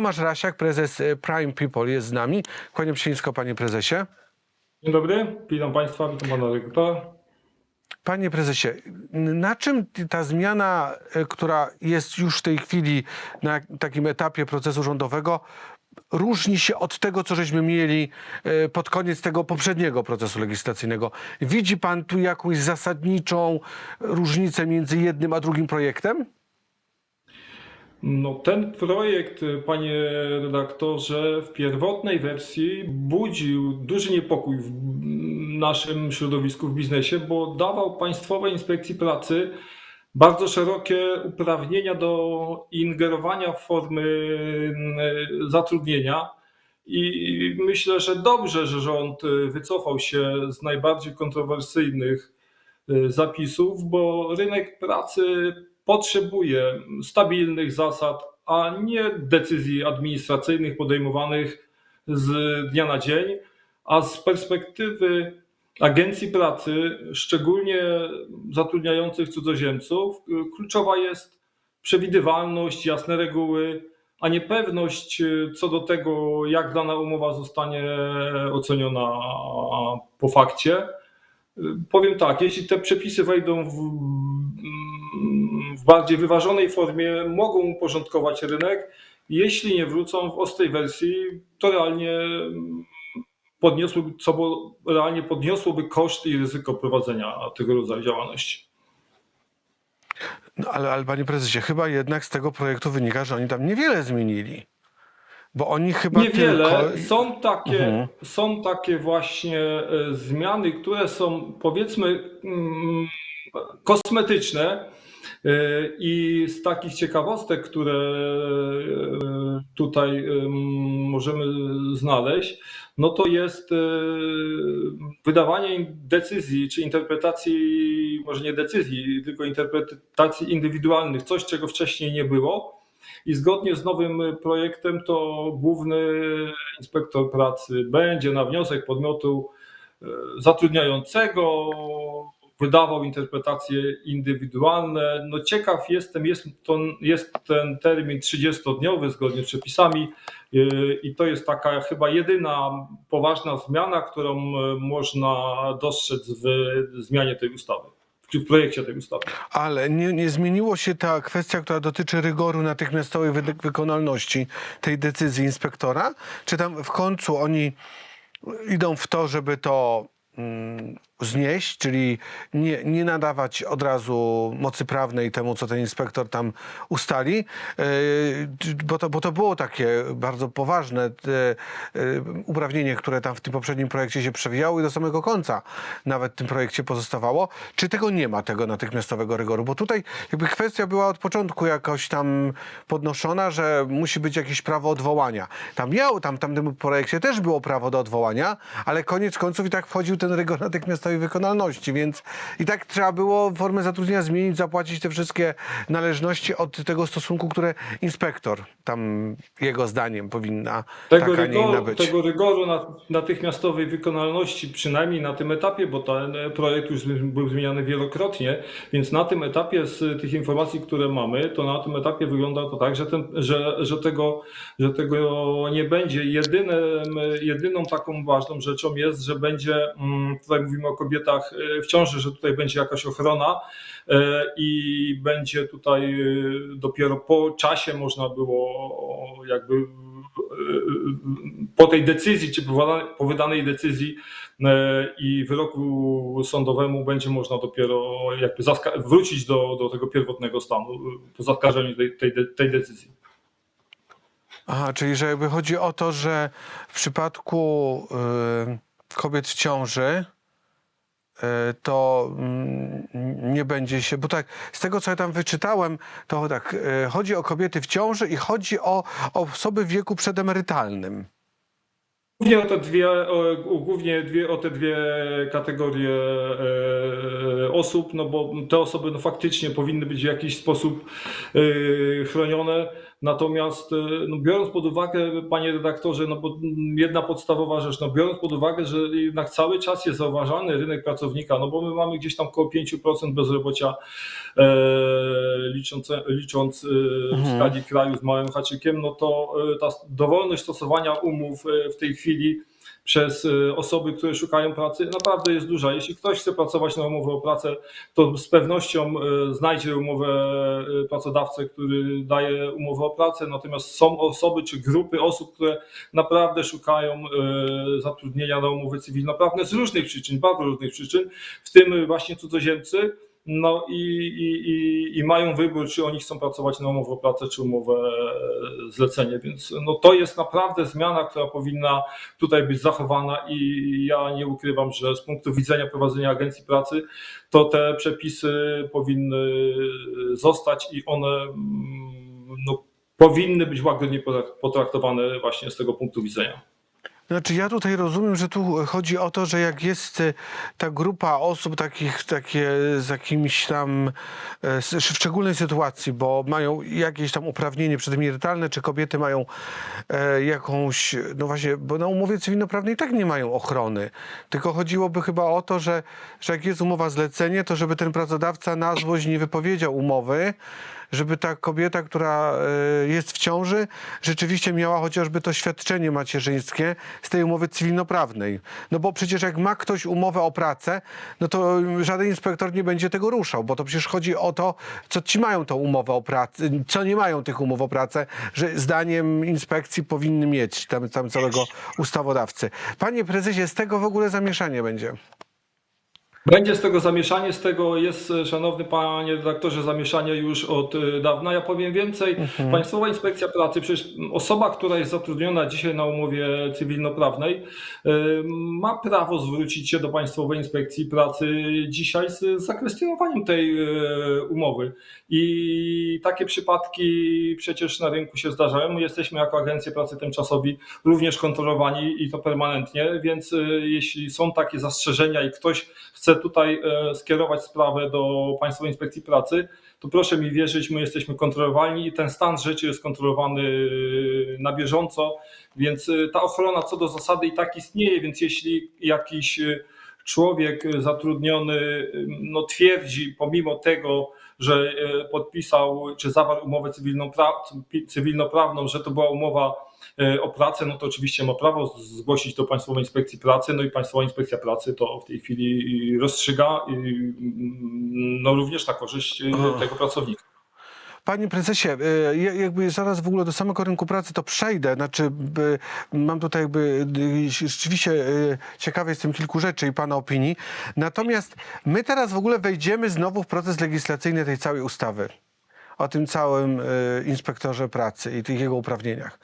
Tomasz Rasiak, prezes e, Prime People jest z nami. Kłaniam się nisko, panie prezesie. Dzień dobry, witam Państwa, witam Pana Rektora. Panie prezesie, na czym ta zmiana, e, która jest już w tej chwili na takim etapie procesu rządowego, różni się od tego, co żeśmy mieli e, pod koniec tego poprzedniego procesu legislacyjnego? Widzi pan tu jakąś zasadniczą różnicę między jednym a drugim projektem? No, ten projekt, panie redaktorze, w pierwotnej wersji budził duży niepokój w naszym środowisku, w biznesie, bo dawał Państwowej Inspekcji Pracy bardzo szerokie uprawnienia do ingerowania w formy e, zatrudnienia. I myślę, że dobrze, że rząd wycofał się z najbardziej kontrowersyjnych e, zapisów, bo rynek pracy potrzebuje stabilnych zasad, a nie decyzji administracyjnych podejmowanych z dnia na dzień. A z perspektywy agencji pracy, szczególnie zatrudniających cudzoziemców, kluczowa jest przewidywalność, jasne reguły, a nie pewność co do tego, jak dana umowa zostanie oceniona po fakcie. Powiem tak, jeśli te przepisy wejdą w, w bardziej wyważonej formie, mogą uporządkować rynek. Jeśli nie wrócą w ostrej wersji, to realnie podniosłyby, co bo realnie podniosłoby koszty i ryzyko prowadzenia tego rodzaju działalności. No, ale, ale panie prezesie, chyba jednak z tego projektu wynika, że oni tam niewiele zmienili. Bo oni chyba Niewiele. tylko... Są takie, Mhm. są takie właśnie e, zmiany, które są powiedzmy mm, kosmetyczne. E, I z takich ciekawostek, które e, tutaj em, możemy znaleźć, no to jest e, wydawanie decyzji, czy interpretacji, może nie decyzji, tylko interpretacji indywidualnych, coś czego wcześniej nie było. I zgodnie z nowym projektem to główny inspektor pracy będzie na wniosek podmiotu e, zatrudniającego wydawał interpretacje indywidualne. No ciekaw jestem, jest, to, jest ten termin 30-dniowy zgodnie z przepisami e, i to jest taka chyba jedyna poważna zmiana, którą e, można dostrzec w zmianie tej ustawy, w projekcie tej ustawy. Ale nie, nie zmieniło się ta kwestia, która dotyczy rygoru natychmiastowej wy- wykonalności tej decyzji inspektora? Czy tam w końcu oni idą w to, żeby to mm, znieść, czyli nie, nie nadawać od razu mocy prawnej temu, co ten inspektor tam ustali? Yy, bo, to, bo to było takie bardzo poważne e, e, uprawnienie, które tam w tym poprzednim projekcie się przewijało i do samego końca nawet w tym projekcie pozostawało. Czy tego nie ma, tego natychmiastowego rygoru? Bo tutaj jakby kwestia była od początku jakoś tam podnoszona, że musi być jakieś prawo odwołania. Tam miał, tam w tamtym projekcie też było prawo do odwołania, ale koniec końców i tak wchodził ten rygor natychmiastowej wykonalności, więc i tak trzeba było formę zatrudnienia zmienić, zapłacić te wszystkie należności od tego stosunku, które inspektor tam jego zdaniem powinna Tego, taka, rygoru, być. tego rygoru na- natychmiastowej wykonalności, przynajmniej na tym etapie, bo ten projekt już był zmieniany wielokrotnie, więc na tym etapie z tych informacji, które mamy, to na tym etapie wygląda to tak, że, ten, że, że, tego, że tego nie będzie. Jedynym, jedyną taką ważną rzeczą jest, że będzie, mm, tutaj mówimy o kobietach e, w ciąży, że tutaj będzie jakaś ochrona e, i będzie tutaj e, dopiero po czasie można było jakby po tej decyzji, czy po wydanej- decyzji i wyroku sądowemu będzie można dopiero jakby wrócić do, do tego pierwotnego stanu po zaskarżeniu tej, tej, tej decyzji. Aha, czyli że jakby chodzi o to, że w przypadku y, kobiet w ciąży to mm, nie będzie się, bo tak z tego co ja tam wyczytałem, to tak, y, chodzi o kobiety w ciąży i chodzi o, o osoby w wieku przedemerytalnym. Głównie o te dwie, o, głównie dwie, o te dwie kategorie e, osób, no bo te osoby no faktycznie powinny być w jakiś sposób e, chronione. Natomiast e, no, biorąc pod uwagę, panie redaktorze, no bo jedna podstawowa rzecz, no biorąc pod uwagę, że jednak cały czas jest zauważalny rynek pracownika, no bo my mamy gdzieś tam około 5% bezrobocia, e, licząc, licząc e, w Mhm. skali kraju z małym haczykiem, no to e, ta dowolność stosowania umów w tej chwili przez e, osoby, które szukają pracy, naprawdę jest duża. Jeśli ktoś chce pracować na umowę o pracę, to z pewnością e, znajdzie umowę e, pracodawcę, który daje umowę o pracę, natomiast są osoby czy grupy osób, które naprawdę szukają zatrudnienia na umowę cywilnoprawne z różnych przyczyn, bardzo różnych przyczyn, w tym właśnie cudzoziemcy. No i, i, i, i mają wybór, czy oni chcą pracować na umowę o pracę, czy umowę e, zlecenie. Więc no, to jest naprawdę zmiana, która powinna tutaj być zachowana i ja nie ukrywam, że z punktu widzenia prowadzenia agencji pracy, to te przepisy powinny zostać i one mm, no, powinny być łagodnie potraktowane właśnie z tego punktu widzenia. Znaczy ja tutaj rozumiem, że tu chodzi o to, że jak jest e, ta grupa osób takich takie z jakimiś tam e, w szczególnej sytuacji, bo mają jakieś tam uprawnienie przedemerytalne, czy kobiety mają e, jakąś, no właśnie, bo na umowie cywilnoprawnej tak nie mają ochrony. Tylko chodziłoby chyba o to, że, że jak jest umowa zlecenie, to żeby ten pracodawca na złość nie wypowiedział umowy, żeby ta kobieta, która e, jest w ciąży, rzeczywiście miała chociażby to świadczenie macierzyńskie z tej umowy cywilnoprawnej. No bo przecież jak ma ktoś umowę o pracę, no to żaden inspektor nie będzie tego ruszał, bo to przecież chodzi o to, co ci mają tą umowę o pracę, co nie mają tych umów o pracę, że zdaniem inspekcji powinny mieć tam, tam całego ustawodawcy. Panie prezesie, z tego w ogóle zamieszanie będzie. Będzie z tego zamieszanie, z tego jest, e, szanowny panie redaktorze, zamieszanie już od e, dawna. Ja powiem więcej. Państwowa Inspekcja Pracy, przecież osoba, która jest zatrudniona dzisiaj na umowie cywilnoprawnej, e, ma prawo zwrócić się do Państwowej Inspekcji Pracy dzisiaj z zakwestionowaniem tej umowy. I takie przypadki przecież na rynku się zdarzają. My jesteśmy jako Agencja Pracy Tymczasowi również kontrolowani i to permanentnie, więc jeśli są takie zastrzeżenia i ktoś chce tutaj e, skierować sprawę do Państwowej Inspekcji Pracy, to proszę mi wierzyć, my jesteśmy kontrolowani i ten stan rzeczy jest kontrolowany e, na bieżąco, więc e, ta ochrona co do zasady i tak istnieje, więc jeśli jakiś człowiek zatrudniony no, twierdzi pomimo tego, że podpisał czy zawarł umowę cywilną, cywilnoprawną, że to była umowa o pracę, no to oczywiście ma prawo zgłosić do Państwowej Inspekcji Pracy, no i Państwowa Inspekcja Pracy to w tej chwili rozstrzyga i, mm, no również na korzyść e, Aha. tego pracownika. Panie prezesie, y, ja- jakby zaraz w ogóle do samego rynku pracy to przejdę. Znaczy, mam tutaj jakby y, rzeczywiście y, ciekawy jestem kilku rzeczy i pana opinii. Natomiast my teraz w ogóle wejdziemy znowu w proces legislacyjny tej całej ustawy. O tym całym y, inspektorze pracy i tych jego uprawnieniach.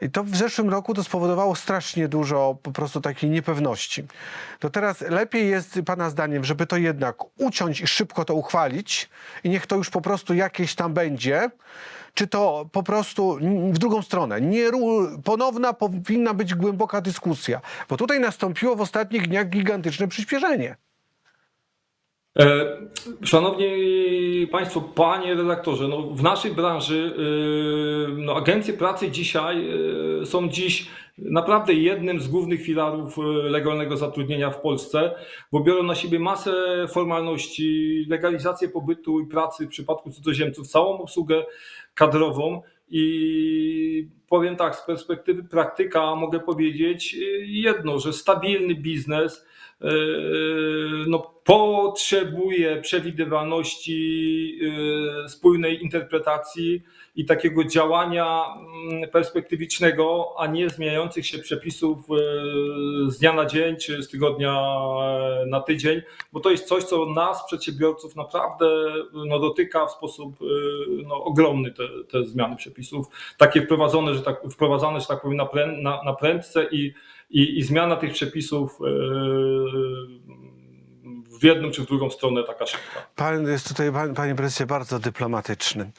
I to w zeszłym roku to spowodowało strasznie dużo po prostu takiej niepewności. To teraz lepiej jest, Pana zdaniem, żeby to jednak uciąć i szybko to uchwalić i niech to już po prostu jakieś tam będzie, czy to po prostu w drugą stronę. Nie, ponowna powinna być głęboka dyskusja, bo tutaj nastąpiło w ostatnich dniach gigantyczne przyspieszenie. E, Szanowni Państwo, Panie redaktorze, no w naszej branży e, no agencje pracy dzisiaj e, są dziś naprawdę jednym z głównych filarów legalnego zatrudnienia w Polsce, bo biorą na siebie masę formalności, legalizację pobytu i pracy w przypadku cudzoziemców, całą obsługę kadrową. I powiem tak, z perspektywy praktyka mogę powiedzieć jedno, że stabilny biznes no, potrzebuje przewidywalności, e, spójnej interpretacji i takiego działania mm, perspektywicznego, a nie zmieniających się przepisów e, z dnia na dzień czy z tygodnia e, na tydzień, bo to jest coś, co nas, przedsiębiorców, naprawdę no, dotyka w sposób no, ogromny te, te zmiany przepisów, takie wprowadzone, że tak, wprowadzane, że tak powiem, na, prę, na, na prędce i, i, i zmiana tych przepisów e, w jedną czy w drugą stronę taka szybka. Pan jest tutaj, pan, panie prezesie, bardzo dyplomatyczny.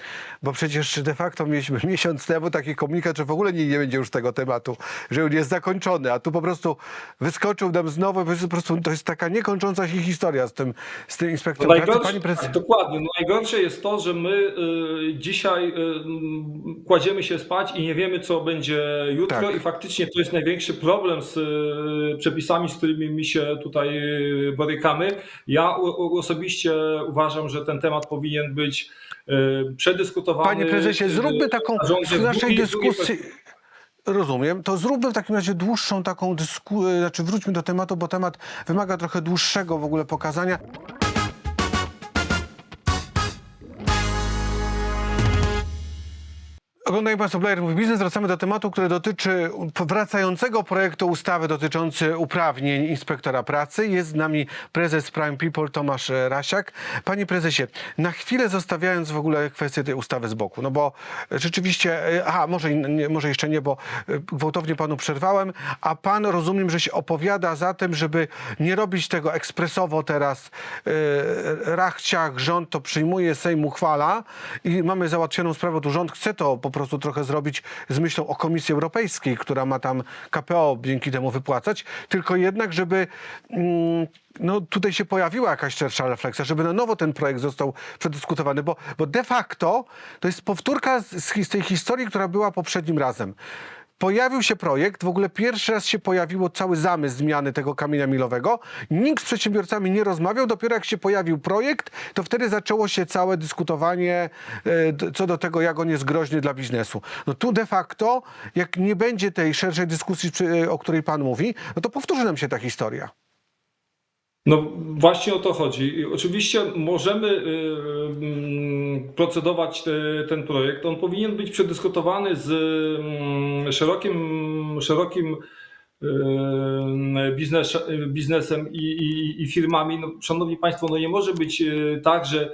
Bo przecież de facto mieliśmy miesiąc temu taki komunikat, że w ogóle nie, nie będzie już tego tematu, że już jest zakończony, a tu po prostu wyskoczył nam znowu, po prostu to jest taka niekończąca się historia z tym, z tym No inspektorem pracy. najgorsze, Panie prezesie, tak, dokładnie. No najgorsze jest to, że my y, dzisiaj y, kładziemy się spać i nie wiemy, co będzie jutro, Tak. i faktycznie to jest największy problem z y, przepisami, z którymi my się tutaj y, borykamy. Ja osobiście uważam, że ten temat powinien być y, przedyskutowany. panie prezesie, y, zróbmy taką w naszej dyskusji. Rozumiem. To zróbmy w takim razie dłuższą taką dyskusję, znaczy wróćmy do tematu, bo temat wymaga trochę dłuższego w ogóle pokazania. Oglądają Państwo Blair Mówi Biznes. Wracamy do tematu, który dotyczy wracającego projektu ustawy dotyczący uprawnień inspektora pracy. Jest z nami prezes Prime People Tomasz Rasiak. Panie prezesie, na chwilę zostawiając w ogóle kwestię tej ustawy z boku, no bo rzeczywiście, e, aha, może, nie, może jeszcze nie, bo e, gwałtownie panu przerwałem, a pan rozumiem, że się opowiada za tym, żeby nie robić tego ekspresowo teraz. E, Rachciach, rząd to przyjmuje, Sejm uchwala i mamy załatwioną sprawę, tu rząd chce to po prostu trochę zrobić z myślą o Komisji Europejskiej, która ma tam KPO dzięki temu wypłacać, tylko jednak, żeby mm, no, tutaj się pojawiła jakaś szersza refleksja, żeby na nowo ten projekt został przedyskutowany, bo, bo de facto to jest powtórka z, z tej historii, która była poprzednim razem. Pojawił się projekt, w ogóle pierwszy raz się pojawiło cały zamysł zmiany tego kamienia milowego. Nikt z przedsiębiorcami nie rozmawiał, dopiero jak się pojawił projekt, to wtedy zaczęło się całe dyskutowanie e, co do tego, jak on jest groźny dla biznesu. No tu de facto, jak nie będzie tej szerszej dyskusji, e, o której pan mówi, no to powtórzy nam się ta historia. No właśnie o to chodzi. Oczywiście możemy y, mm, procedować te, ten projekt. On powinien być przedyskutowany z mm, szerokim, szerokim y, biznes, biznesem i, i, i firmami. No, szanowni Państwo, no nie może być y, tak, że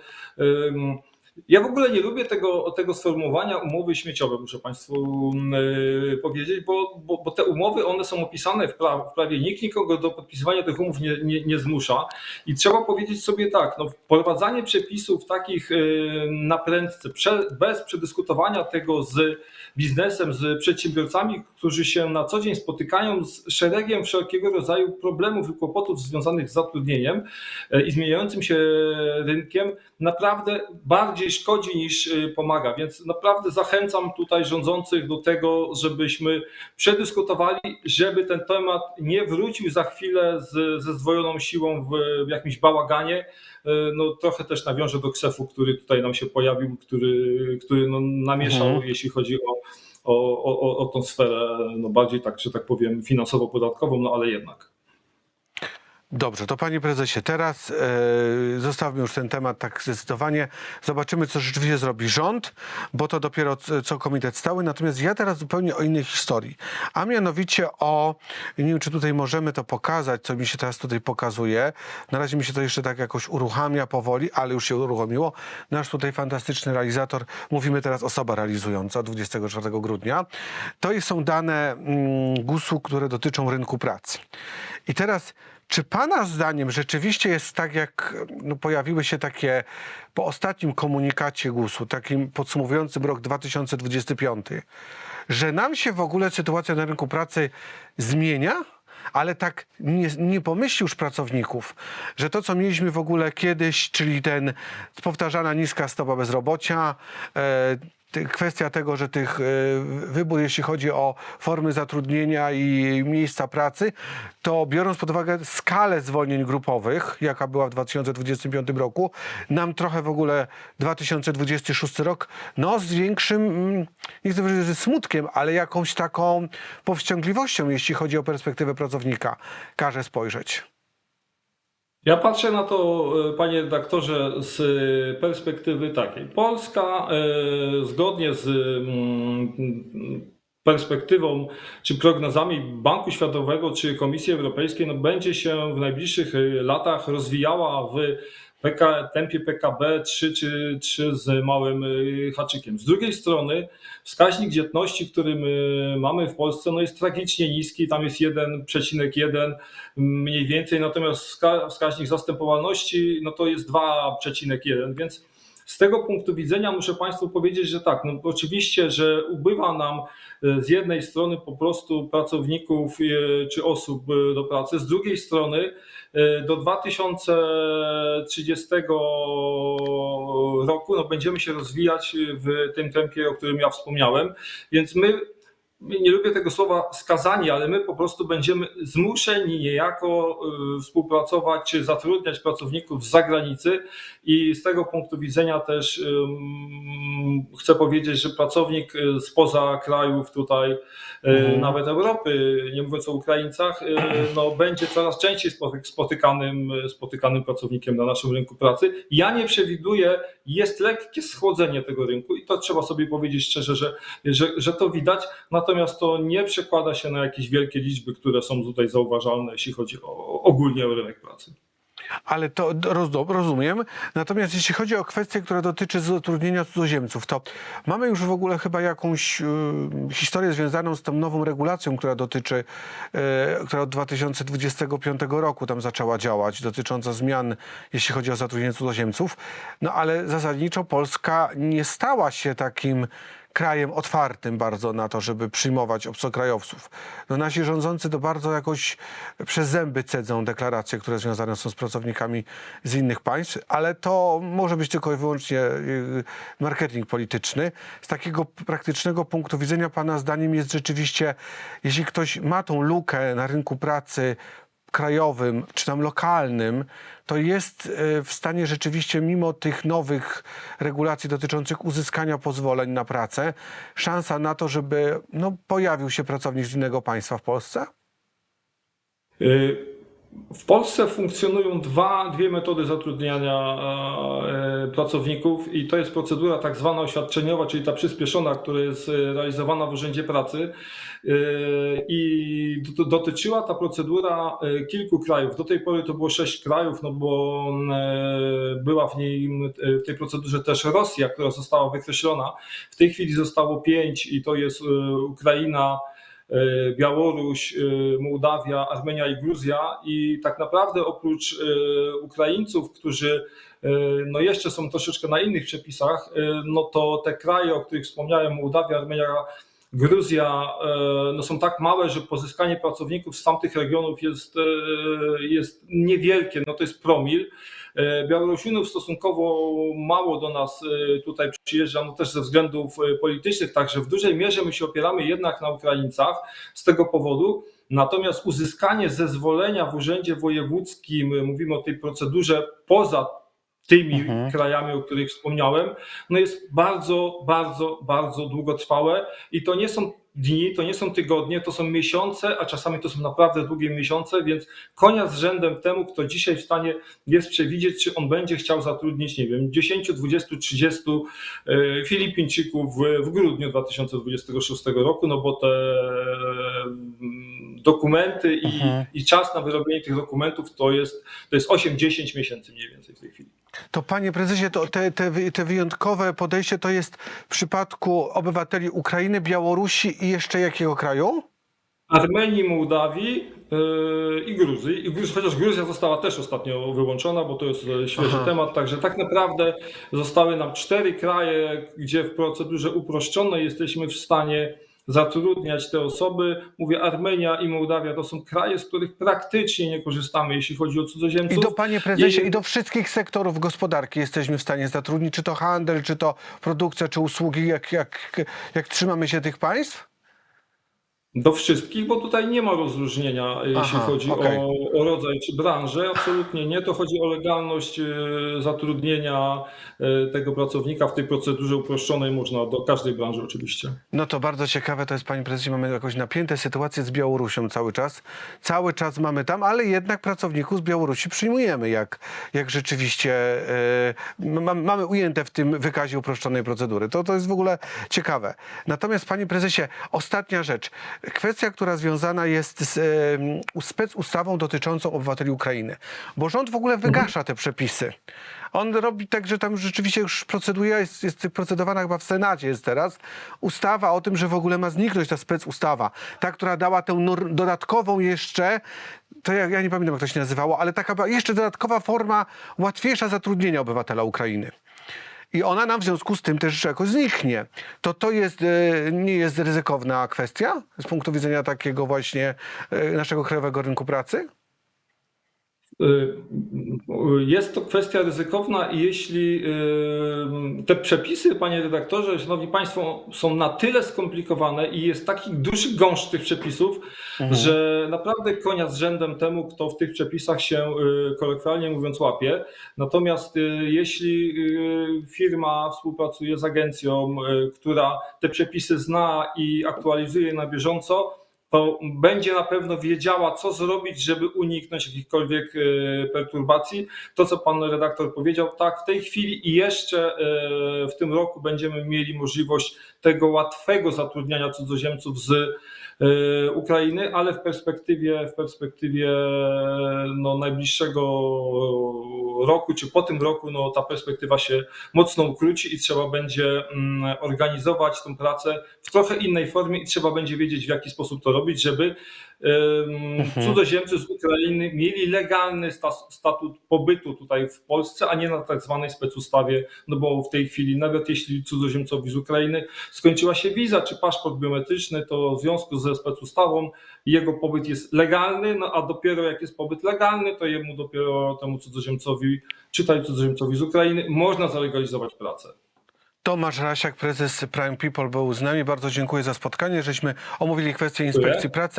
ja w ogóle nie lubię tego, tego sformułowania umowy śmieciowe, muszę Państwu y, powiedzieć, bo, bo, bo te umowy one są opisane w, pra, w prawie. Nikt nikogo do podpisywania tych umów nie, nie, nie zmusza. I trzeba powiedzieć sobie tak, no, wprowadzanie przepisów takich y, na prędce, prze, bez przedyskutowania tego z biznesem, z przedsiębiorcami, którzy się na co dzień spotykają z szeregiem wszelkiego rodzaju problemów i kłopotów związanych z zatrudnieniem y, i zmieniającym się rynkiem, naprawdę bardziej szkodzi niż y, pomaga. Więc naprawdę zachęcam tutaj rządzących do tego, żebyśmy przedyskutowali, żeby ten temat nie wrócił za chwilę z, ze zdwojoną siłą w, jakimś bałaganie. Y, No, trochę też nawiążę do ksefu, który tutaj nam się pojawił, który, który no, namieszał, Mhm. jeśli chodzi o, o, o, o- o tą sferę, no bardziej tak, że tak powiem, finansowo-podatkową, no ale jednak. Dobrze, to panie prezesie, teraz e, zostawmy już ten temat tak zdecydowanie. Zobaczymy, co rzeczywiście zrobi rząd, bo to dopiero co komitet stały. Natomiast ja teraz zupełnie o innej historii. A mianowicie o, nie wiem, czy tutaj możemy to pokazać, co mi się teraz tutaj pokazuje. Na razie mi się to jeszcze tak jakoś uruchamia powoli, ale już się uruchomiło. Nasz tutaj fantastyczny realizator, mówimy teraz osoba realizująca 24 grudnia. To są dane mm, GUS-u, które dotyczą rynku pracy. I teraz czy Pana zdaniem rzeczywiście jest tak, jak no, pojawiły się takie po ostatnim komunikacie GUS-u, takim podsumowującym rok 2025, że nam się w ogóle sytuacja na rynku pracy zmienia? Ale tak nie, nie pomyśli już pracowników, że to, co mieliśmy w ogóle kiedyś, czyli ten powtarzana niska stopa bezrobocia, e, kwestia tego, że tych e, wybór, jeśli chodzi o formy zatrudnienia i miejsca pracy, to biorąc pod uwagę skalę zwolnień grupowych, jaka była w 2025 roku, nam trochę w ogóle 2026 rok, no z większym, mm, nie chcę powiedzieć, że smutkiem, ale jakąś taką powściągliwością, jeśli chodzi o perspektywę pracownika, każe spojrzeć. Ja patrzę na to, e, panie redaktorze, z perspektywy takiej. Polska e, zgodnie z mm, perspektywą czy prognozami Banku Światowego czy Komisji Europejskiej no, będzie się w najbliższych e, latach rozwijała w PK, tempie PKB 3 czy 3 z małym y, haczykiem. Z drugiej strony wskaźnik dzietności, który my mamy w Polsce, no jest tragicznie niski, tam jest 1,1 mniej więcej, natomiast wska- wskaźnik zastępowalności no to jest 2,1, więc z tego punktu widzenia muszę Państwu powiedzieć, że tak, no oczywiście, że ubywa nam e, z jednej strony po prostu pracowników e, czy osób e, do pracy, z drugiej strony do 2030 roku no będziemy się rozwijać w tym tempie, o którym ja wspomniałem, więc my nie lubię tego słowa skazani, ale my po prostu będziemy zmuszeni niejako y, współpracować czy zatrudniać pracowników z zagranicy i z tego punktu widzenia też chcę powiedzieć, że pracownik y, spoza krajów tutaj, y, Mhm. nawet Europy, nie mówiąc o Ukraińcach, no, będzie coraz częściej spoty- spotykanym, spotykanym pracownikiem na naszym rynku pracy. Ja nie przewiduję, jest lekkie schłodzenie tego rynku i to trzeba sobie powiedzieć szczerze, że, że, że to widać, natomiast to nie przekłada się na jakieś wielkie liczby, które są tutaj zauważalne, jeśli chodzi o, ogólnie o rynek pracy. Ale to roz, rozumiem. Natomiast jeśli chodzi o kwestię, która dotyczy zatrudnienia cudzoziemców, to mamy już w ogóle chyba jakąś y, historię związaną z tą nową regulacją, która dotyczy, y, która od 2025 roku tam zaczęła działać, dotycząca zmian, jeśli chodzi o zatrudnienie cudzoziemców. No ale zasadniczo Polska nie stała się takim krajem otwartym bardzo na to, żeby przyjmować obcokrajowców. No nasi rządzący to bardzo jakoś przez zęby cedzą deklaracje, które związane są z pracownikami z innych państw, ale to może być tylko i wyłącznie y, marketing polityczny. Z takiego praktycznego punktu widzenia pana zdaniem jest rzeczywiście, jeśli ktoś ma tą lukę na rynku pracy krajowym czy tam lokalnym, to jest e, w stanie rzeczywiście, mimo tych nowych regulacji dotyczących uzyskania pozwoleń na pracę, szansa na to, żeby no, pojawił się pracownik z innego państwa w Polsce? Y, W Polsce funkcjonują dwa, dwie metody zatrudniania e, pracowników i to jest procedura tak zwana oświadczeniowa, czyli ta przyspieszona, która jest e, realizowana w Urzędzie Pracy i do- dotyczyła ta procedura e, kilku krajów. Do tej pory to było sześć krajów, no bo e, była w niej e, w tej procedurze też Rosja, która została wykreślona. W tej chwili zostało pięć i to jest e, Ukraina, e, Białoruś, e, Mołdawia, Armenia i Gruzja. I tak naprawdę oprócz e, Ukraińców, którzy e, no jeszcze są troszeczkę na innych przepisach, e, no to te kraje, o których wspomniałem, Mołdawia, Armenia, Gruzja, e, no są tak małe, że pozyskanie pracowników z tamtych regionów jest, e, jest niewielkie, no to jest promil. E, Białorusinów stosunkowo mało do nas tutaj przyjeżdża, no też ze względów politycznych, także w dużej mierze my się opieramy jednak na Ukraińcach z tego powodu. Natomiast uzyskanie zezwolenia w urzędzie wojewódzkim, mówimy o tej procedurze poza tymi Mhm. krajami, o których wspomniałem, no jest bardzo, bardzo, bardzo długotrwałe i to nie są dni, to nie są tygodnie, to są miesiące, a czasami to są naprawdę długie miesiące, więc konia z rzędem temu, kto dzisiaj w stanie jest przewidzieć, czy on będzie chciał zatrudnić, nie wiem, 10, 20, 30 e, Filipińczyków w, grudniu 2026 roku, no bo te mm, dokumenty i, Mhm. i czas na wyrobienie tych dokumentów to jest, to jest 8-10 miesięcy mniej więcej w tej chwili. To panie prezesie, to te, te, te wyjątkowe podejście to jest w przypadku obywateli Ukrainy, Białorusi i jeszcze jakiego kraju? Armenii, Mołdawii yy, i Gruzji. I Gruz, chociaż Gruzja została też ostatnio wyłączona, bo to jest e, świeży Aha. temat. Także tak naprawdę zostały nam cztery kraje, gdzie w procedurze uproszczonej jesteśmy w stanie zatrudniać te osoby. Mówię, Armenia i Mołdawia to są kraje, z których praktycznie nie korzystamy, jeśli chodzi o I cudzoziemców. do panie prezesie, I- i do wszystkich sektorów gospodarki jesteśmy w stanie zatrudnić, czy to handel, czy to produkcja, czy usługi, jak, jak, jak trzymamy się tych państw? Do wszystkich, bo tutaj nie ma rozróżnienia, jeśli Aha, chodzi okej. o, o rodzaj czy branżę. Absolutnie nie. To chodzi o legalność e, zatrudnienia e, tego pracownika w tej procedurze uproszczonej. Można do każdej branży oczywiście. No to bardzo ciekawe to jest, panie prezesie, mamy jakąś napięte sytuacje z Białorusią cały czas. Cały czas mamy tam, ale jednak pracowników z Białorusi przyjmujemy, jak, jak rzeczywiście e, mam, mamy ujęte w tym wykazie uproszczonej procedury. To, to jest w ogóle ciekawe. Natomiast, panie prezesie, ostatnia rzecz. Kwestia, która związana jest z spec ustawą dotyczącą obywateli Ukrainy. Bo rząd w ogóle wygasza te przepisy. On robi tak, że tam rzeczywiście już proceduje, jest, jest procedowana chyba w Senacie jest teraz, ustawa o tym, że w ogóle ma zniknąć ta spec ustawa. Ta, która dała tę dodatkową jeszcze, to ja, ja nie pamiętam jak to się nazywało, ale taka jeszcze dodatkowa forma łatwiejsza zatrudnienia obywatela Ukrainy. I ona nam w związku z tym też jakoś zniknie. To to jest, e, nie jest ryzykowna kwestia z punktu widzenia takiego właśnie e, naszego krajowego rynku pracy? Y, Jest to kwestia ryzykowna i jeśli y, te przepisy, panie redaktorze, szanowni państwo, są na tyle skomplikowane i jest taki duży gąszcz tych przepisów, że naprawdę konia z rzędem temu, kto w tych przepisach się y, kolokwialnie mówiąc łapie. Natomiast y, jeśli y, firma współpracuje z agencją, y, która te przepisy zna i aktualizuje je na bieżąco, to będzie na pewno wiedziała, co zrobić, żeby uniknąć jakichkolwiek e, perturbacji. To, co pan redaktor powiedział, tak, w tej chwili i jeszcze e, w tym roku będziemy mieli możliwość tego łatwego zatrudniania cudzoziemców z Ukrainy, ale w perspektywie, w perspektywie no, najbliższego roku, czy po tym roku, no, ta perspektywa się mocno ukróci i trzeba będzie mm, organizować tę pracę w trochę innej formie i trzeba będzie wiedzieć, w jaki sposób to robić, żeby em, cudzoziemcy z Ukrainy mieli legalny statut pobytu tutaj w Polsce, a nie na tak zwanej specustawie, no bo w tej chwili nawet jeśli cudzoziemcowi z Ukrainy skończyła się wiza czy paszport biometryczny, to w związku ze specustawą jego pobyt jest legalny, no a dopiero jak jest pobyt legalny, to jemu dopiero temu cudzoziemcowi, czytaj cudzoziemcowi z Ukrainy, można zalegalizować pracę. Tomasz Rasiak, prezes Prime People był z nami. Bardzo dziękuję za spotkanie, żeśmy omówili kwestię inspekcji pracy.